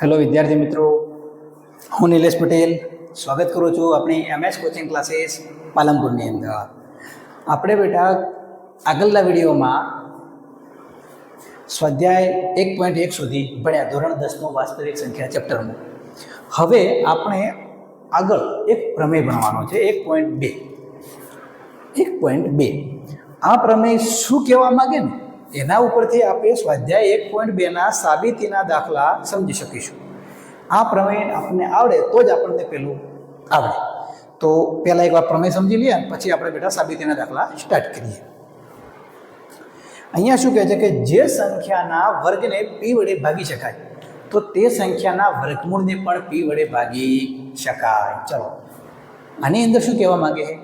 Hello વિદ્યાર્થી મિત્રો, હું નિલેશ પટેલ. સ્વાગત કરું છું આપણી એમએસ કોચિંગ ક્લાસીસ પાલનપુરની અંદર. આપણે બેટા આગળના વિડીયોમાં સ્વાધ્યાય એક પોઈન્ટ એક સુધી ભણ્યા, ધોરણ દસનું વાસ્તવિક સંખ્યા ચેપ્ટરનું. હવે આપણે આગળ એક પ્રમેય ભણવાનો છે, એક પોઈન્ટ બે. એક પોઈન્ટ બે. આ પ્રમેય શું કહેવા માગે ને? એના ઉપરથી આપણે સ્વાધ્યાય એક પોઈન્ટ બેના સાબિતીના દાખલા સમજી શકીશું. આ પ્રમેય આપણને આવડે તો જ આપણને પેલું આવડે. તો પહેલાં એકવાર પ્રમેય સમજી લઈએ પછી આપણે બેટા સાબિતીના દાખલા સ્ટાર્ટ કરીએ. અહીંયા શું કહે છે કે જે સંખ્યાના વર્ગને પી વડે ભાગી શકાય, તો તે સંખ્યાના વર્ગમૂળને પણ પી વડે ભાગી શકાય. ચલો. આની અંદર શું કહેવા માંગે? છે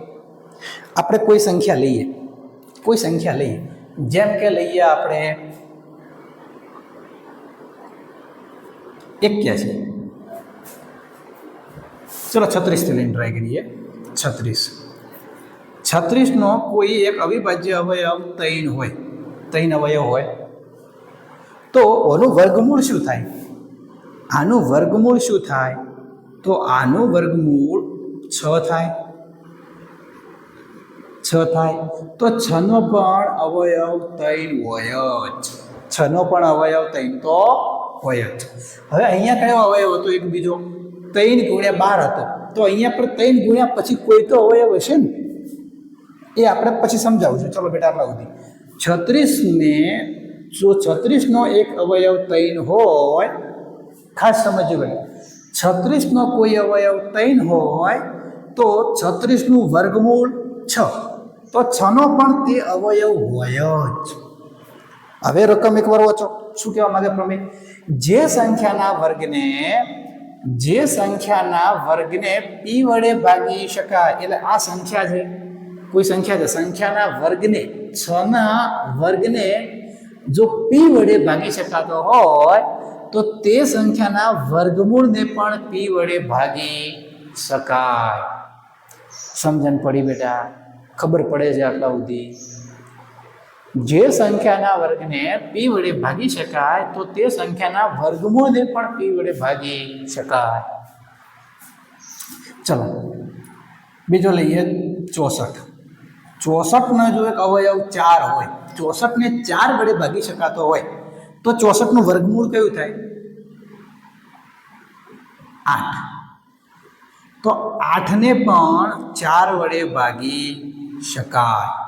આપણે કોઈ સંખ્યા લઈએ. કોઈ સંખ્યા લઈએ. જેમ કે લઈએ આપણે એક્યાસી ચલો છત્રીસથી લઈને ટ્રાય કરીએ. છત્રીસ. છત્રીસનો કોઈ એક અવિભાજ્ય અવયવ તૈન હોય. તૈન અવયવ હોય. તો ઓનું વર્ગમૂળ શું થાય? આનું વર્ગમૂળ શું થાય? તો આનું વર્ગમૂળ છ થાય. છ થાય, તો છનો પણ અવયવ તૈન હોય જ. છનો પણ અવયવ તૈન તો હોય જ. હવે અહીંયા કયો અવયવ હતો એક બીજો? તૈન ગુણ્યા બાર હતો. તો અહીંયા પણ તૈન ગુણ્યા પછી કોઈ તો અવયવ હશે ને? એ આપણે પછી સમજાવું છું. ચલો બેટા આટલા સુધી. છત્રીસને, જો છત્રીસનો એક અવયવ તૈન હોય, ખાસ સમજજો બેટા. છત્રીસનો કોઈ અવયવ તૈન હોય, તો છત્રીસનું વર્ગમૂળ છ. તો છનો પણ તે અવયવ હોય જ. હવે રકમ એકવાર વાંચો. શું કહેવા માંગે પ્રમેય જે સંખ્યાના વર્ગને, જે સંખ્યાના વર્ગને પી વડે ભાગી શકાય, એટલે આ સંખ્યા છે. કોઈ સંખ્યા છે? સંખ્યાના વર્ગને, છના વર્ગને જો પી વડે ભાગી શકાતો હોય, તો તે સંખ્યાના વર્ગમૂળને પણ પી વડે ભાગી શકાય. સમજણ પડી બેટા? ખબર પડે છે આટલા સુધી. જે સંખ્યાના વર્ગને પી વડે ભાગી શકાય, તો તે સંખ્યાના વર્ગમૂળને પણ પી વડે ભાગી શકાય. ચલો, બીજો લઈએ ચોસઠ. ચોસઠનો જો એક અવયવ ચાર હોય, ચોસઠને ચાર વડે ભાગી શકાતો હોય, તો ચોસઠનું વર્ગમૂળ કયું થાય? આઠ. તો આઠને પણ ચાર વડે ભાગી શકાય.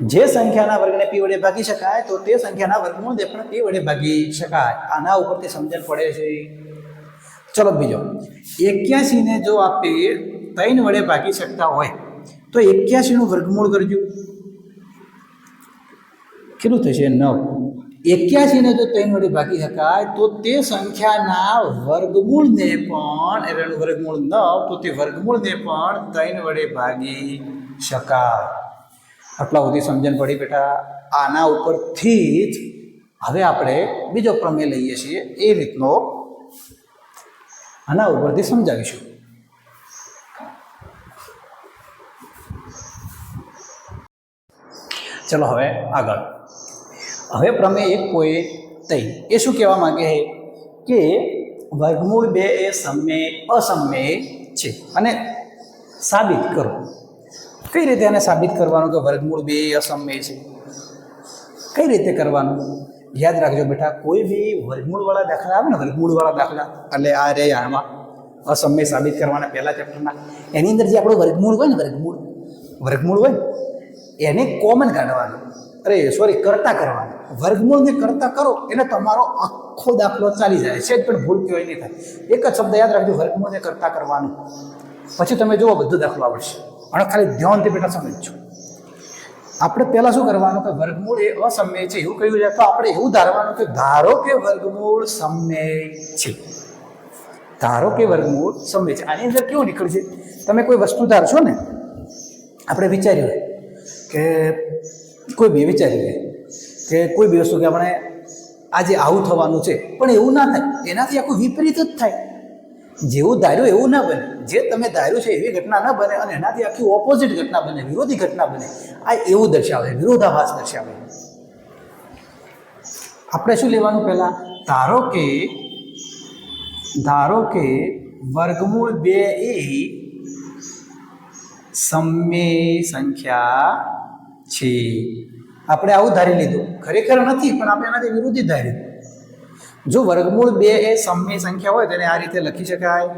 જે સંખ્યાના વર્ગને પી વડે ભાગી શકાય, તો તે સંખ્યાના વર્ગમૂળને પણ પી વડે ભાગી શકાય. આના ઉપરથી સમજણ પડે છે. ચલો બીજો. એક્યાસીને જો આપણે ત્રણ વડે ભાગી શકતા હોય, તો એક્યાસીનું વર્ગમૂળ કરજો. કેટલું થશે? નવ. એક્યાસીને જો ત્રણ વડે ભાગી શકાય, તો તે સંખ્યાના વર્ગમૂળને પણ, એટલે વર્ગમૂળ નવ તો તે વર્ગમૂળને પણ ત્રણ વડે ભાગી શકાય. આટલા સુધી સમજણ પડી બેટા. આના ઉપરથી જ હવે આપણે બીજો પ્રમેય લઈએ છીએ એ રીતનો. આના ઉપરથી સમજાવીશું. ચલો હવે આગળ. હવે પ્રમેય એક કોઈ તઈ. એ શું કહેવા માંગે છે? કે વર્ગમૂળ બે એ સમ્ય, અસમ્ય છે. અને સાબિત કરો. કઈ રીતે એને સાબિત કરવાનું? કે વર્ગમૂળ બે અસમ્ય છે. કઈ રીતે કરવાનું? યાદ રાખજો બેટા, કોઈ બી વર્ગમૂળવાળા દાખલા આવે ને, વર્ગમૂળવાળા દાખલા, એટલે આ રે આમાં અસમય સાબિત કરવાના પહેલા ચેપ્ટરના એની અંદર જે આપણું વર્ગમૂળ હોય ને, વર્ગમૂળ વર્ગમૂળ હોય એને કોમન કાઢવાનું. અરે સોરી કરતા કરવાનું. વર્ગમૂળને કરતા કરો એટલે તમારો આખો દાખલો ચાલી જાય. છે પણ ભૂલ કહેવાય નહીં થાય. એક જ શબ્દ યાદ રાખજો, વર્ગમૂળને કરતા કરવાનું. પછી તમે જુઓ, બધો દાખલો આવડશે. અને ખાલી ધ્યાનથી બેટા સમજજો. આપણે પહેલાં શું કરવાનું કે વર્ગમૂળ એ અસમય છે, એવું કહ્યું છે તો આપણે એવું ધારવાનું કે ધારો કે વર્ગમૂળ સમય છે. ધારો કે વર્ગમૂળ સમય છે. આની અંદર કેવું નીકળશે? તમે કોઈ વસ્તુ ધારશો ને, આપણે વિચાર્યું કે કોઈ બી વિચારીએ કે કોઈ બી વસ્તુ કે આપણે આજે આવું થવાનું છે, પણ એવું ના થાય. એનાથી આખું વિપરીત જ થાય. જેવું ધાર્યું એવું ના બને. જે તમે ધાર્યું છે એવી ઘટના ન બને અને એનાથી આખી ઓપોઝિટ ઘટના બને, વિરોધી ઘટના બને. આ એવું દર્શાવે, વિરોધાભાસ દર્શાવે. આપણે શું લેવાનું પહેલાં? ધારો કે ધારો કે વર્ગમૂળ બે એ સમય સંખ્યા છે. આપણે આવું ધારી લીધું. ખરેખર નથી, પણ આપણે એનાથી વિરુદ્ધ ધારી. જો વર્ગમૂળ બે એ સમય સંખ્યા હોય, તેને આ રીતે લખી શકાય.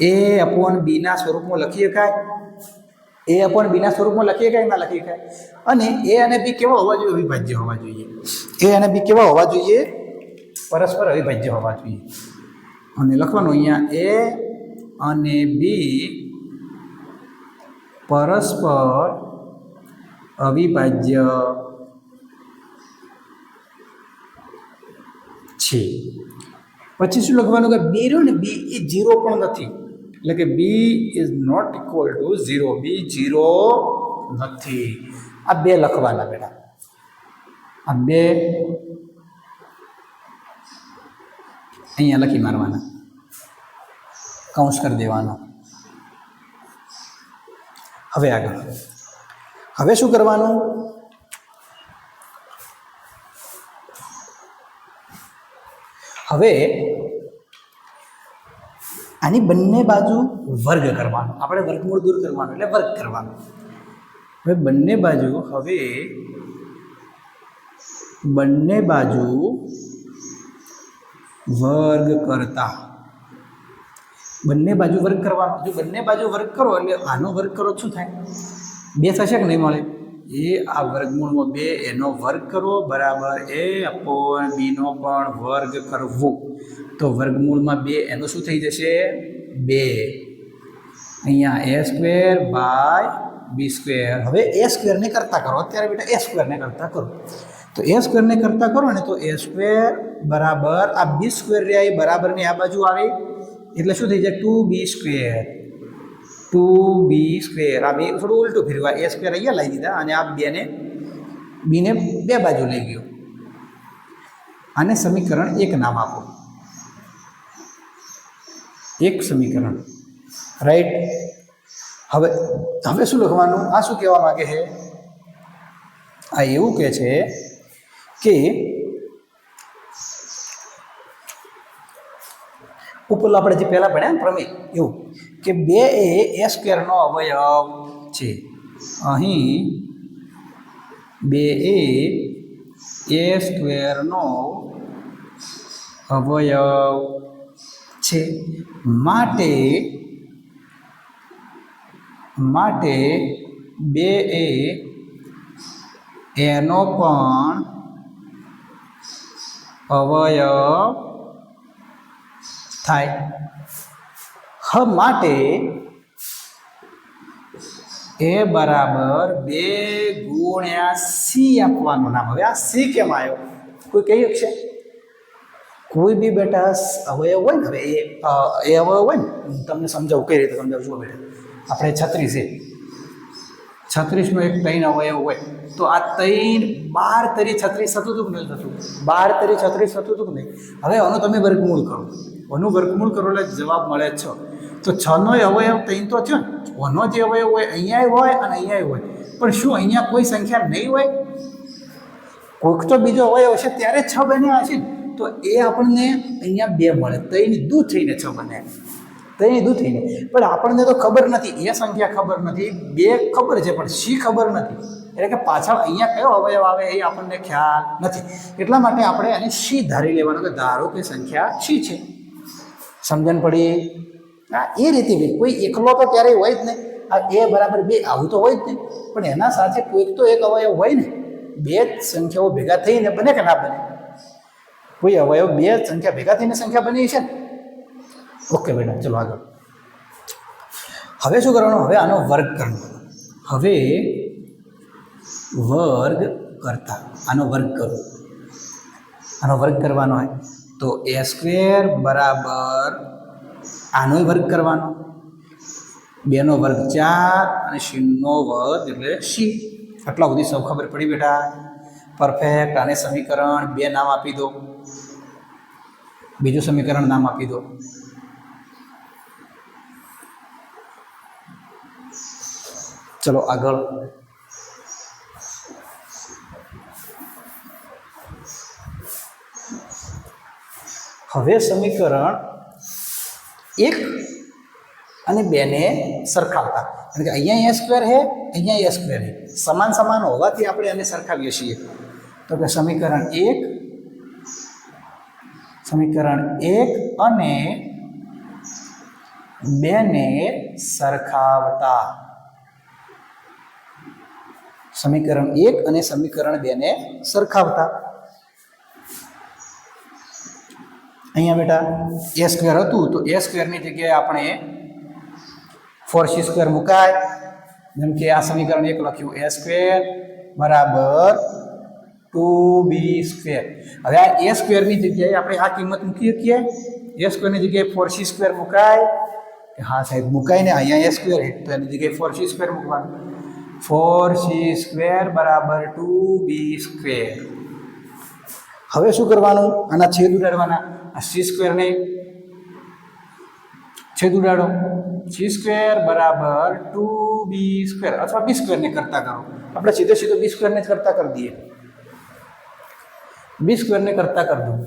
એ અપોન બીના સ્વરૂપમાં લખી શકાય. એ અપોન બીના સ્વરૂપમાં લખી શકાય ના લખી શકાય? અને એ અને બી કેવા હોવા જોઈએ? અવિભાજ્ય હોવા જોઈએ. એ અને બી કેવા હોવા જોઈએ? પરસ્પર અવિભાજ્ય હોવા જોઈએ. અને લખવાનું અહીંયા એ અને બી પરસ્પર અવિભાજ્ય છે. પછી શું લખવાનું કે બી રહ્યું ને બી એ જીરો પણ નથી. એટલે કે B is not equal to zero B zero નથી. આ બે લખવાના બેટા. આ બે અહીંયા લખી મારવાના. કૌંસ કરી દેવાનો. હવે આગળ. હવે શું કરવાનું? હવે આની બંને બાજુ વર્ગ કરવાનો. આપણે વર્ગમૂળ દૂર કરવાનું એટલે વર્ગ કરવાનો. હવે બંને બાજુ, હવે બંને બાજુ વર્ગ કરતા. બંને બાજુ વર્ગ કરવાનો. જો બંને બાજુ વર્ગ કરો એટલે આનો વર્ગ કરો, શું થાય? બે થશે કે નહીં મળે? એ આ વર્ગમૂળમાં બે, એનો વર્ગ કરવો બરાબર એ અપોન બીનો પણ વર્ગ કરવો. તો વર્ગમૂળમાં બે, એનો શું થઈ જશે? બે. અહીંયા A square by B square. હવે એ સ્ક્વેરને કરતા કરો. અત્યારે બેટા એ સ્ક્વેરને કરતા કરો. તો એ સ્ક્વેરને કરતા કરો ને તો એ સ્ક્વેર બરાબર આ બી સ્ક્વેર રહ્યા એ બરાબરની આ બાજુ આવે. એટલે શું થઈ જાય? Two B square. Two B square. આ બે થોડું ઉલટું ફેરવા એ સ્ક્વેર અહીંયા લઈ દીધા અને આ બેને બીને બે બાજુ લઈ ગયો. આને સમીકરણ એક નામ આપો. એક સમીકરણ. રાઈટ હવે હવે શું લખવાનું? આ શું કહેવા માગે છે? આ એવું કહે છે કે ઉપરલા આપણે જે પહેલાં ભણ્યા ને પ્રમેય, એવું. કે બે એ એ સ્ક્વેરનો અવયવ છે. અહીં બે એ એ સ્ક્વેરનો અવયવ છે. માટે માટે બે એ એનો પણ અવયવ થાય. હ માટે એ બરાબર બે ગુણ્યા સી આપવાનું નામ. હવે આ સી કેમ આવ્યો કોઈ કહી શકશે? કોઈ બી બેટા, અવયવ હોય ને, હવે એ એ અવયવ હોય ને, હું તમને સમજાવું, કઈ રીતે સમજાવું, જુઓ બેટા. આપણે છત્રીસ છે છત્રીસનો એક તૈન અવયવ હોય. તો આ ત્રણ બાર તરી છત્રીસ થતું હતું નહીં થતું? બાર તરી છત્રીસ થતું હતું નહીં? હવે આનું તમે વર્ગમૂળ કરો. આનું વર્ગમૂળ કરો એટલે જવાબ મળે છો. તો છનો અવયવ તૈન તો થયો ને. ઓનો જે અવયવ હોય અહીંયા હોય અને અહીંયા હોય. પણ શું અહીંયા કોઈ સંખ્યા નહીં હોય? કોઈક તો બીજો અવયવ છે, ત્યારે છ બન્યા હશે ને. તો એ આપણને અહીંયા બે મળે. ત્રણ દૂધ થઈને છ બને. દૂર થઈને પણ આપણને તો ખબર નથી, એ સંખ્યા ખબર નથી, બે ખબર છે, પણ સી ખબર નથી. એટલે કે પાછળ અહીંયા કયો અવયવ આવે એ આપણને ખ્યાલ નથી. એટલા માટે આપણે એને સી ધારી લેવાનું કે ધારો કે સંખ્યા સી છે. સમજણ પડી? હા, એ રીતે બી. કોઈ એકલો તો ક્યારેય હોય જ નહીં. આ એ બરાબર બે આવું તો હોય જ નહીં. પણ એના સાથે કોઈક તો એક અવયવ હોય ને, બે જ સંખ્યાઓ ભેગા થઈને બને કે ના બને? કોઈ અવયવ બે સંખ્યા ભેગા થઈને સંખ્યા બની છે ને? ઓકે બેટા, ચલો આગળ. હવે શું કરવાનું? હવે આનો વર્ગ કરવાનો. હવે વર્ગ કરતા, આનો વર્ગ કરો આનો વર્ગ કરવાનો હોય તો એ સ્ક્વેર બરાબર આનોય વર્ગ કરવાનો. બેનો વર્ગ ચાર અને શીનો વર્ગ એટલે શી? આટલા સુધી સૌ ખબર પડી બેટા. પરફેક્ટ આને સમીકરણ બે નામ આપી દો. બીજું સમીકરણ નામ આપી દો. ચલો આગળ. હવે સમીકરણ એક અને બેને સરખાવતા. કારણ કે અહીંયા એ સ્ક્વેર હે અહીંયા એ સ્ક્વેર હે સમાન સમાન હોવાથી આપણે એને સરખાવીએ છીએ. તો કે સમીકરણ એક સમીકરણ એક અને બેને સરખાવતા. સમીકરણ એક અને સમીકરણ બેને સરખાવતા. અહીંયા બેટા એ સ્ક્વેર હતું તો એ સ્ક્વેરની જગ્યાએ આપણે ફોર સી સ્ક્વેર મુકાય. જેમ કે આ સમીકરણ એક લખ્યું એ સ્ક્વેર બરાબર ટુ બી સ્ક્વેર હવે આ એ સ્ક્વેરની જગ્યાએ આપણે આ કિંમત મૂકી શકીએ? એ સ્ક્વેરની જગ્યાએ ફોર સી સ્ક્વેર મુકાય. હા સાહેબ, મુકાય ને, અહીંયા એ સ્ક્વેર તો એની જગ્યાએ ફોર સી સ્ક્વેર મૂકવાનું. ફોર સી સ્ક્વેર બરાબર ટુ બી સ્ક્વેર. હવે શું કરવાનું? આના છેદ ઉડાડવાના. આ સી સ્ક્વેરને છેદ ઉડાડો. સી સ્ક્વેર બરાબર ટુ બી સ્ક્વેર. અથવા બી સ્ક્વેરને કરતા કરો. આપણે સીધે સીધો બી સ્ક્વેરને જ કરતા કરી દઈએ. બી સ્ક્વેરને કરતા કરી દો.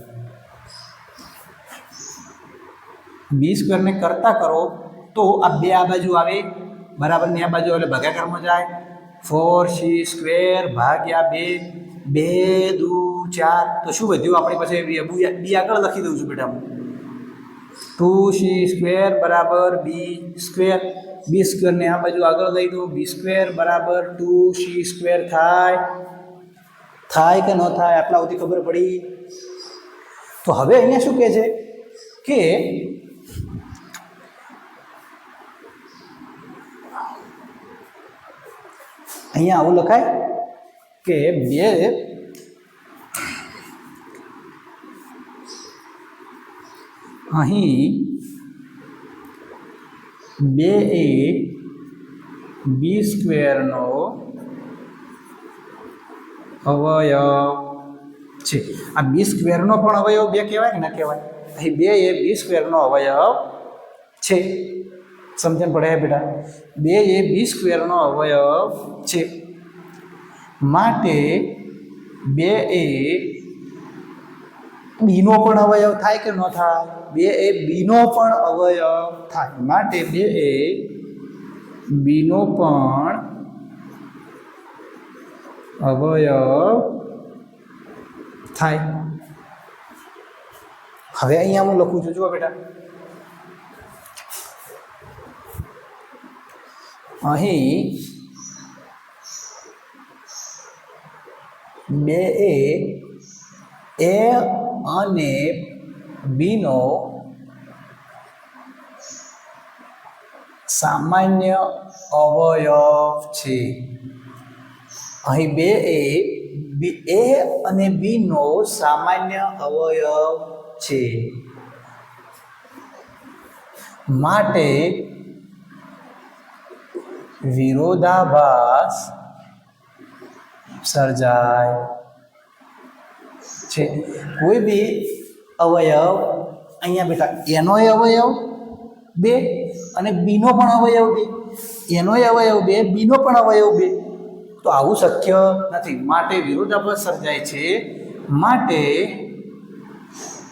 બી સ્ક્વેરને કરતા કરો તો આ બે આ બાજુ આવે. બરાબર ને આ બાજુ એટલે ભાગાકારમાં જાય. ફોર સી સ્ક્વેર ભાગ્યા બે બે, દુ, ચાર. તો શું વધ્યું? આપણી પાસે બી આગળ લખી દઉં છું બેટા ટુ સી સ્ક્વેર બરાબર બી સ્ક્વેર બી સ્ક્વેરને આ બાજુ આગળ લઈ દો બી સ્ક્વેર બરાબર ટુ સી સ્ક્વેર થાય. થાય કે ન થાય, આટલા સુધી ખબર પડી. તો હવે અહીંયા શું કહે છે? કે અહીંયા આવું લખાય કે બે અહીં બે એ બી સ્ક્વેરનો અવયવ છે. આ બી સ્ક્વેરનો પણ અવયવ બે કહેવાય કે ના કહેવાય? અહીં બે એ બી સ્ક્વેરનો અવયવ છે. સમજણ પડે બેટા? બે એ બી સ્ક્વેરનો અવયવ છે. માટે બે એ બીનો પણ અવયવ થાય કે ન થાય? બે એ બીનો પણ અવયવ થાય. માટે બે એ બીનો પણ અવયવ થાય. હવે અહીંયા હું લખું છું. જુઓ બેટા. અહીં બે એ એ અને બીનો સામાન્ય અવયવ છે. અહીં બે એ એ અને બીનો સામાન્ય અવયવ છે. માટે વિરોધાભાસ સર્જાય છે. કોઈ બી અવયવ, અહીંયા બેટા એનોય અવયવ બે અને બીનો પણ અવયવ બે. એનોય અવયવ બે, બીનો પણ અવયવ બે. તો આવું શક્ય નથી. માટે વિરોધાભાસ સર્જાય છે. માટે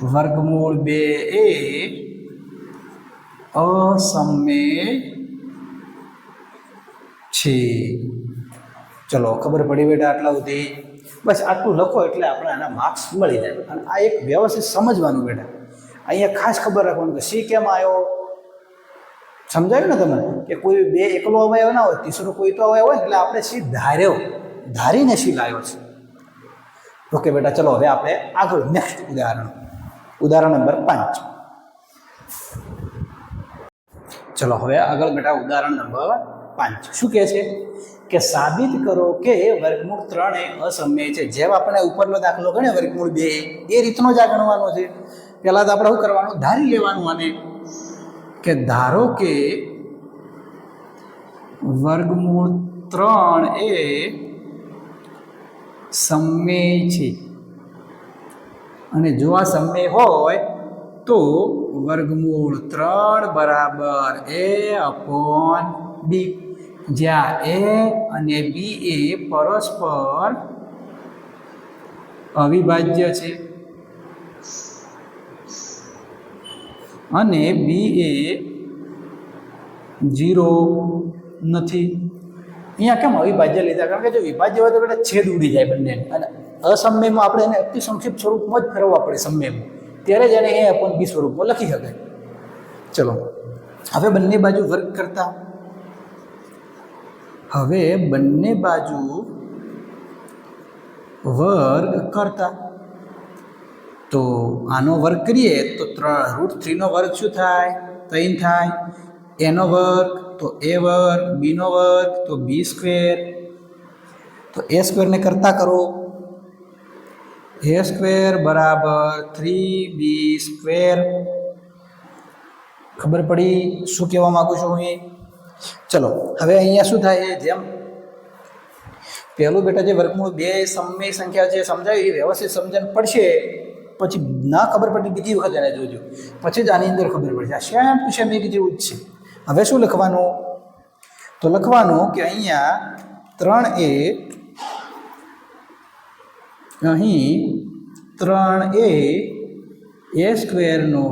વર્ગમૂળ બે એ અસમય છે ચલો, ખબર પડી બેટા આટલા સુધી. બસ આટલું લખો એટલે આપણે આના માર્ક્સ મળી જાય. અને આ એક વ્યવસ્થિત સમજવાનું બેટા. અહીંયા ખાસ ખબર રાખવાનું કે સી કેમ આવ્યો સમજાયું ને તમને? કે કોઈ બે એકલો અવયવ ના હોય તીસરો કોઈ તો અવયવ હોય, એટલે આપણે સી ધાર્યો. ધારીને સી લાવ્યો છે. ઓકે બેટા, ચલો, હવે આપણે આગળ નેક્સ્ટ ઉદાહરણ. ઉદાહરણ નંબર પાંચ. ચલો, હવે આગળ બેટા ઉદાહરણ નંબર પાંચ. શું કહે છે? કે સાબિત કરો કે વર્ગમૂળ ત્રણ એ અસમય છે. જેમ આપણે ઉપરનો દાખલો ગણે વર્ગમૂળ બે, એ રીતનો જ આ ગણવાનો છે. પહેલાં તો આપણે શું કરવાનું? ધારી લેવાનું આને કે ધારો કે વર્ગમૂળ ત્રણ એ સમય છે. અને જો આ સમય હોય, તો વર્ગમૂળ ત્રણ બરાબર એ અપોન બી. જ્યાં એ અને બી એ પરસ્પર અવિભાજ્ય છે. અને બી એ જીરો નથી. અહીંયા કેમ અવિભાજ્ય લીધા? કારણ કે જો વિભાજ્ય હોય તો બેટા છેદ ઉડી જાય બંને. અને અસમયમાં આપણે એને અતિ સંક્ષિપ્ત સ્વરૂપમાં જ ફેરવવા પડે સમયમાં. ત્યારે જ એને એ અપન બી સ્વરૂપમાં લખી શકાય. ચલો. હવે બંને બાજુ વર્ગ કરતા હવે બંને બાજુ વર્ગ કરતા. તો આનો વર્ગ કરીએ તો ત્રણ રૂટ થ્રીનો વર્ગ શું થાય? ત્રણ થાય. એનો વર્ગ, તો એ વર્ગ બીનો વર્ગ, તો બી સ્ક્વેર તો એ સ્ક્વેરને કરતા કરો. એ સ્ક્વેર બરાબર થ્રી બી સ્ક્વેર ખબર પડી? શું કહેવા માગું છું હું? ચલો, હવે અહીંયા શું થાય એ જેમ. પહેલું બેટા જે વર્ગમૂળ બે સમય સંખ્યા જે સમજાવી એ વ્યવસ્થિત સમજણ પડશે. પછી ના ખબર પડતી બીજી વખત એને જોજો. પછી જ આની અંદર ખબર પડશે. આ સેમ ટુ સેમ એક જેવું જ છે. હવે શું લખવાનું? તો લખવાનું કે અહીંયા ત્રણ એ અહીં ત્રણ એ એ સ્ક્વેરનો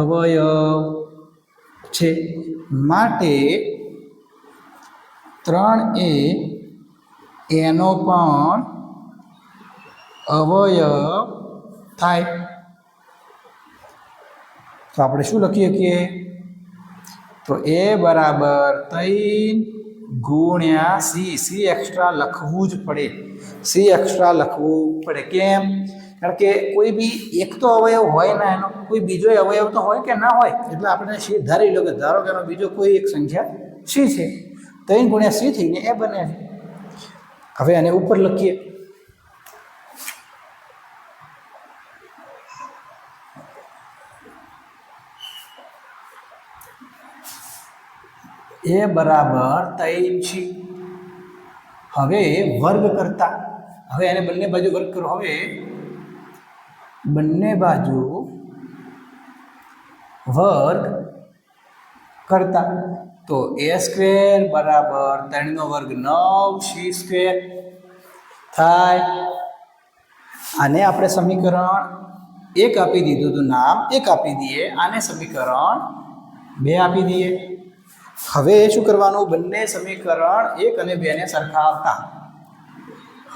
અવયવ છે. માટે ત્રણ એ, એનો પણ અવયવ થાય. તો આપણે શું લખી શકીએ? તો એ બરાબર ત્રણ ગુણ્યા સી. સી એક્સ્ટ્રા લખવું જ પડે. સી એક્સ્ટ્રા લખવું પડે. કેમ? કારણ કે કોઈ બી એક તો અવયવ હોય ના એનો કોઈ બીજો અવયવ તો હોય કે ના હોય, એટલે આપણે સી ધારી લો કે ધારો કે એનો બીજો કોઈ એક સંખ્યા સી છે? ત્રણ ગુણ્યા સી થઈને એ બને છે. હવે આને ઉપર લખીએ. એ બરાબર છી. હવે વર્ગ કરતા, હવે એને બંને બાજુ વર્ગ કરો. હવે બંને બાજુ વર્ગ કરતા. તો એ સ્ક્વેર બરાબર ત્રણનો વર્ગ નવ, સી સ્ક્વેર થાય. આને આપણે સમીકરણ એક આપી દીધું હતું, નામ એક આપી દઈએ. આને સમીકરણ બે આપી દઈએ. હવે શું કરવાનું? બંને સમીકરણ એક અને બેને સરખાવતા.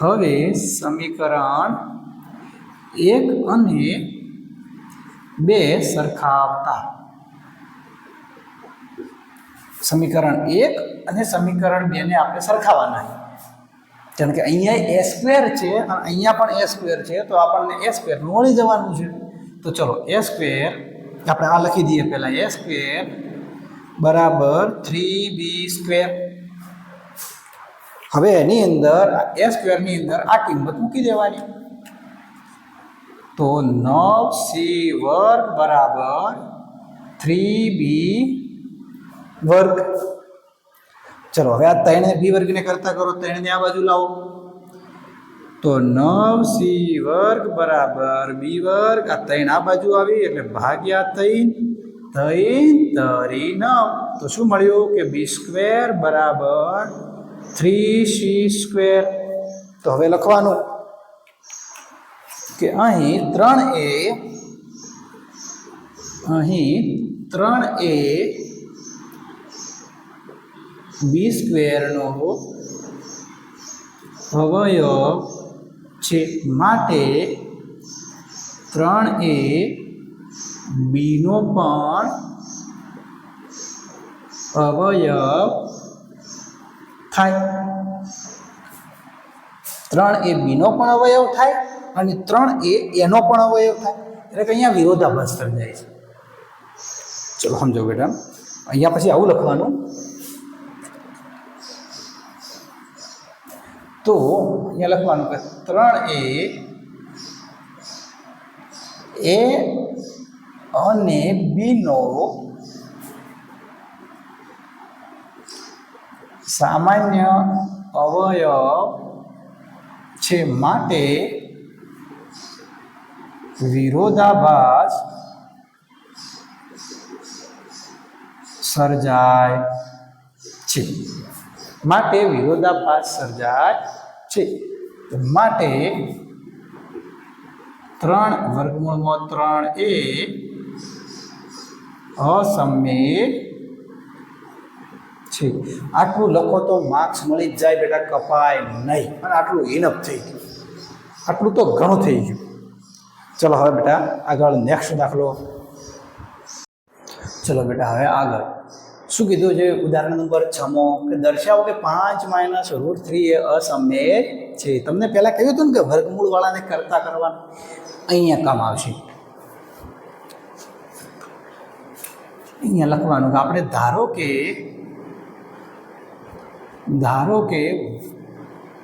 હવે સમીકરણ એક અને બે સરખાવતા સમીકરણ એક અને સમીકરણ બેને આપણે સરખાવવાના કારણ કે અહીંયા એ સ્ક્વેર છે અને અહીંયા પણ એ સ્ક્વેર છે, તો આપણને એ સ્ક્વેર મળી જવાનું છે. તો ચલો, એ સ્ક્વેર, આપણે આ લખી દઈએ પહેલાં, એ સ્ક્વેર બરાબર થ્રી બી સ્ક્વેર. હવે એની અંદર એ સ્ક્વેરની અંદર આ કિંમત મૂકી દેવાની. તો નવ સી વર્ગ બરાબર થ્રી બી વર્ગ. ચલો, હવે આ ત્રણે બી વર્ગને કરતા કરો ત્રણને આ બાજુ લાવો. તો નવ સી વર્ગ બરાબર બી વર્ગ, આ ત્રણ આ બાજુ આવી, એટલે ભાગ્યા ત્રણ ત્રણ તરી નવ. તો શું મળ્યું? કે બી સ્ક્વેર બરાબર થ્રી સી સ્ક્વેર. તો હવે લખવાનું. કે અહીં ત્રણ એ, અહીં ત્રણ એ બી સ્ક્વેરનો અવયવ છે. માટે ત્રણ એ બીનો પણ અવયવ થાય. ત્રણ એ બીનો પણ અવયવ થાય. અને ત્રણ એ, એનો પણ અવયવ થાય. એટલે કે અહીંયા વિરોધાભાસ સર્જાય છે. ચલો સમજો બેટા. અહીંયા પછી આવું લખવાનું. તો અહીંયા લખવાનું કે ત્રણ એ અને બીનો સામાન્ય અવયવ છે માટે વિરોધાભાસ સર્જાય છે. માટે વિરોધાભાસ સર્જાય છે. માટે ત્રણ વર્ગમૂળમાં ત્રણ એ અસમ્ય છે. આટલું લખો તો માર્ક્સ મળી જ જાય બેટા, કપાય નહીં. અને આટલું ઇનફ થઈ ગયું. આટલું તો ઘણું થઈ ગયું. ચલો હવે બેટા આગળ નેક્સ્ટ દાખલો. ચલો બેટા હવે આગળ. શું કીધું છે? ઉદાહરણ નંબર છમો કે દર્શાવો કે પાંચ માઇનસ રૂટ થ્રી એ અસમય છે. તમને પહેલાં કહ્યું હતું ને કે વર્ગમૂળવાળાને કરતા કરવાનું. અહીંયા કામ આવશે. અહીંયા લખવાનું કે આપણે ધારો કે ધારો કે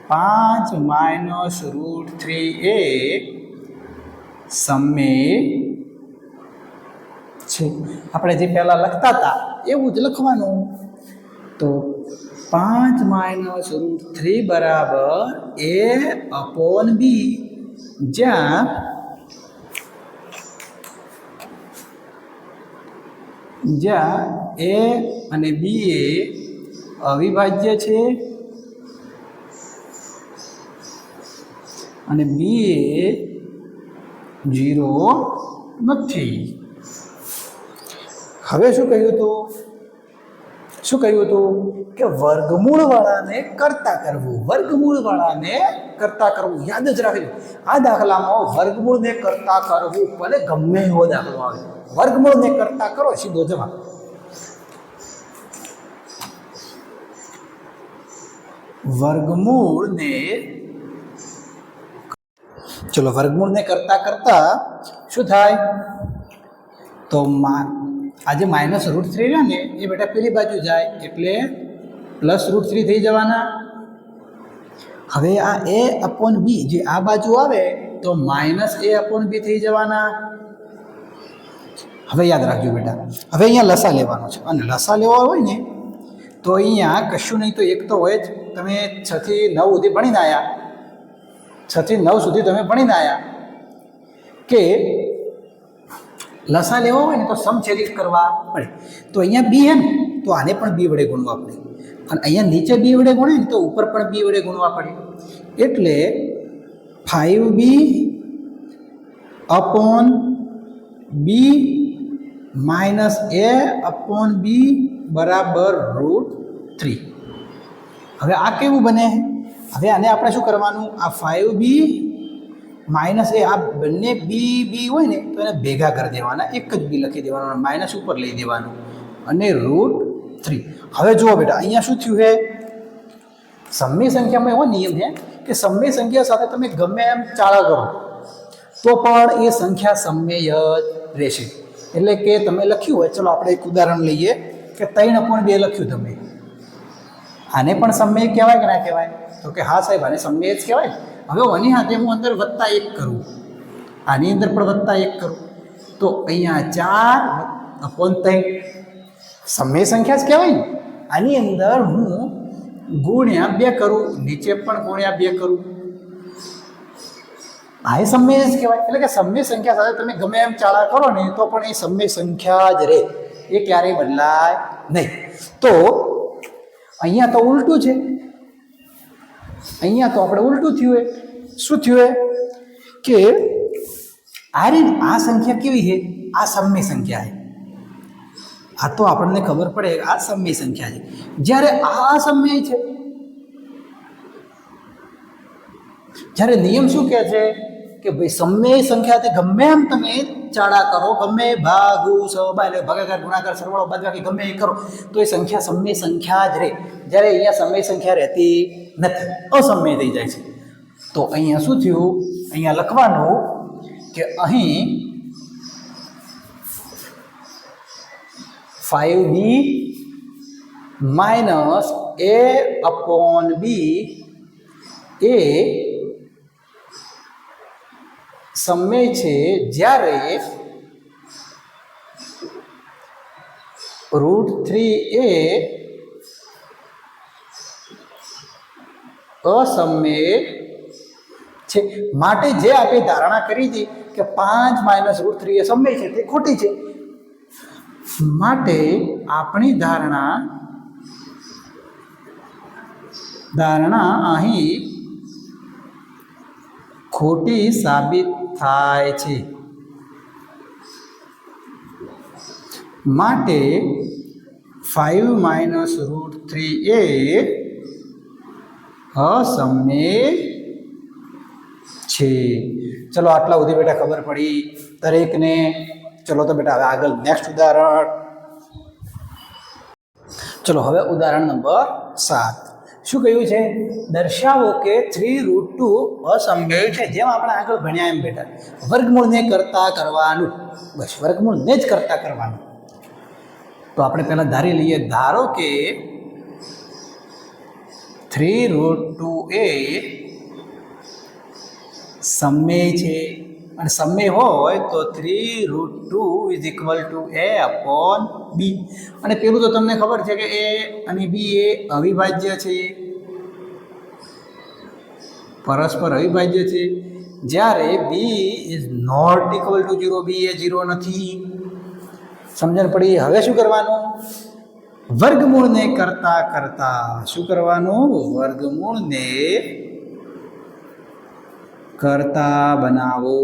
પાંચ માઇનસ રૂટ થ્રી એ સમય છે. આપણે જે પહેલાં લખતા હતા, એવું જ લખવાનું. તો પાંચ માઇનસ રૂટ થ્રી બરાબર એ અપોન બી. જ્યાં જ્યાં એ અને બી એ અવિભાજ્ય છે. અને બી એ જીરો નથી. હવે શું કહ્યું હતું શું કહ્યું હતું કે વર્ગમૂળવાળાને કરતા કરવું. વર્ગમૂળવાળાને કરતા કરવું. યાદ જ રાખજો. આ દાખલામાં વર્ગમૂળને કરતા કરવું ભલે ગમે એવો દાખલો આવે. વર્ગમૂળને કરતા કરો, સીધો જવાબ. વર્ગમૂળને ચલો વર્ગમૂળને કરતાં કરતાં શું થાય? તો મા, આજે માઇનસ રૂટ થ્રી રહ્યા ને, એ બેટા પેલી બાજુ જાય, એટલે પ્લસ રૂટ થ્રી થઈ જવાના. હવે આ એ અપોન બી જે આ બાજુ આવે, તો માઇનસ એ અપોન બી થઈ જવાના. હવે યાદ રાખજો બેટા, હવે અહીંયા લસા લેવાનો છે. અને લસા લેવા હોય ને, તો અહીંયા કશું નહીં તો એક તો હોય જ. તમે છથી નવ સુધી ભણીને આવ્યા છથી નવ સુધી તમે ભણીને આવ્યા કે લસા લેવા હોય ને તો સમછેદી કરવા. પડે તો અહીંયા બી હે ને, તો આને પણ બી વડે ગુણવા પડે. અને અહીંયા નીચે બી વડે ગુણે ને તો ઉપર પણ બી વડે ગુણવા પડે. એટલે five B upon B minus A upon B બરાબર રૂટ થ્રી હવે આ કેવું બને? હવે આને આપણે શું કરવાનું? આ ફાઇવ બી માઇનસ એ આ બંને બી બી હોય ને, તો એને ભેગા કરી દેવાના. એક જ બી લખી દેવાનું માઇનસ ઉપર લઈ દેવાનું. અને રૂટ થ્રી હવે જુઓ બેટા, અહીંયા શું થયું છે? સમય સંખ્યામાં એવો નિયમ છે કે સમય સંખ્યા સાથે તમે ગમે એમ ચાળા કરો, તો પણ એ સંખ્યા સમય જ રહેશે. એટલે કે તમે લખ્યું હોય, ચલો આપણે એક ઉદાહરણ લઈએ કે ત્રણ પણ બે લખ્યું તમે. આને પણ સમય કહેવાય કે ના કહેવાય? તો કે, હા સાહેબ, આને સમય જ કહેવાય. હવે આની હાથે હું અંદર વત્તા એક કરું. આની અંદર પણ વત્તા એક કરું. તો અહીંયા ચાર અપોન ત્રણ. સમય સંખ્યા જ કહેવાય ને. આની અંદર હું ગુણ્યા બે કરું, નીચે પણ ગુણ્યા બે કરું. આ એ સમય જ કહેવાય. એટલે કે સમય સંખ્યા સાથે તમે ગમે એમ ચાળા કરો ને, તો પણ એ સમય સંખ્યા જ રહે. એ ક્યારેય બદલાય નહીં. તો અહીંયા તો ઉલટું છે. અહીંયા તો આપણે ઉલટું થયું એ. શું થયું એ? કે આ રીત આ સંખ્યા કેવી છે? આ સમય સંખ્યા છે. આ તો આપણને ખબર પડે આ સમય સંખ્યા છે. જ્યારે આ સમય છે. જ્યારે નિયમ શું કહે છે? કે ભાઈ સમય સંખ્યા તે ગમે એમ તમે ચાળા કરો, ગમે ભાગુ સબા એટલે ભાગાકાર, ગુણાકાર, સરવાળો, બાદબાકી, ગમે એ કરો, તો એ સંખ્યા સમય સંખ્યા જ રહે જ્યારે અહીંયા સમય સંખ્યા રહેતી નથી, અસમય થઈ જાય છે. તો અહીંયા શું થયું? અહીંયા લખવાનું કે અહીં five B minus A upon B એ સમય છે જ્યારે રૂટ થ્રી એ અસમય છે માટે જે આપણે ધારણા કરી હતી કે પાંચ માઇનસ રૂટ થ્રી એ સમય છે તે ખોટી છે માટે આપણી ધારણા ધારણા અહીં ખોટી સાબિત થાય છે. માટે ફાઇવ માઇનસ રૂટ થ્રી એ અસમ્ય છે. ચલો આટલા સુધી બેટા ખબર પડી દરેકને. ચલો તો બેટા હવે આગળ નેક્સ્ટ ઉદાહરણ. ચલો હવે ઉદાહરણ નંબર સાત. શું કહ્યું છે? દર્શાવો કે થ્રી રૂટ ટુ અસમય છે. જેમ આપણે આગળ ભણ્યા એમ બેટા. વર્ગમૂળને કરતા કરવાનું. બસ, વર્ગમૂળને જ કરતા કરવાનું. તો આપણે પહેલાં ધારી લઈએ. ધારો કે થ્રી રૂટ ટુ એ સમય છે. અને સમય હોય તો three root two is equal to A upon B અને પેલું તો તમને ખબર છે કે એ અને બી એ અવિભાજ્ય છે. પરસ્પર અવિભાજ્ય છે. જ્યારે B is not equal to zero B A zero નથી. સમજણ પડી? હવે શું કરવાનું? વર્ગમૂળને કરતા કરતા શું કરવાનું? વર્ગમૂળને કરતા બનાવો.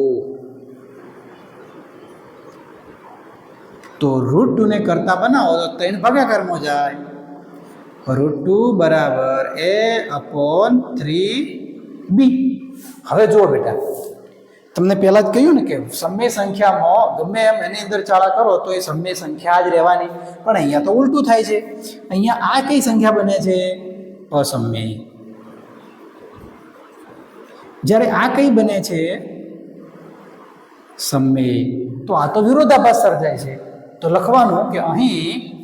તો રૂટ કરતા બનાવો તો ત્રણ ભાગાકારમાં જાય. રૂટ ટુ બરાબર એ અપોન થ્રી બી. હવે જુઓ બેટા, તમને પહેલાં જ કહ્યું ને કે સમય સંખ્યામાં ગમે એમ એની અંદર ચાળા કરો તો એ સમય સંખ્યા જ રહેવાની. પણ અહીંયા તો ઉલટું થાય છે. અહીંયા આ કઈ સંખ્યા બને છે? અસમય. જ્યારે આ કઈ બને છે? સમય. તો આ તો વિરોધાભાસ સર્જાય છે. તો લખવાનું કે અહીં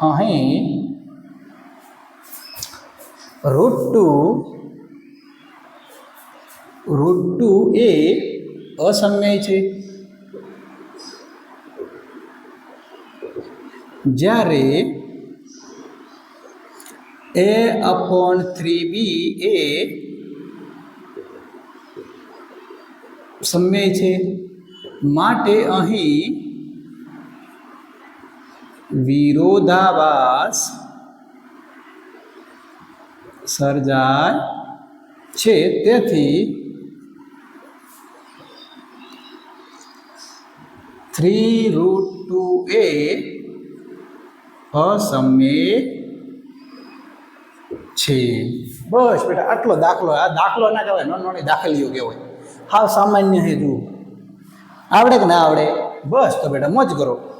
અહીં રૂટ ટુ રૂટ ટુ એ અસમય છે. જ્યારે એ અપોન થ્રી બી એ સમય છે માટે અહીં વિરોધાભાસ સર્જાય છે તેથી થ્રી રૂટ ટુ એ અસમય છે. બસ બેટા, આટલો દાખલો, આ દાખલો ના કહેવાય નાની નાની દાખલીઓ કહેવાય. હા સામાન્ય હે આવડે કે ના આવડે? બસ તો બેટા, મોજ કરો.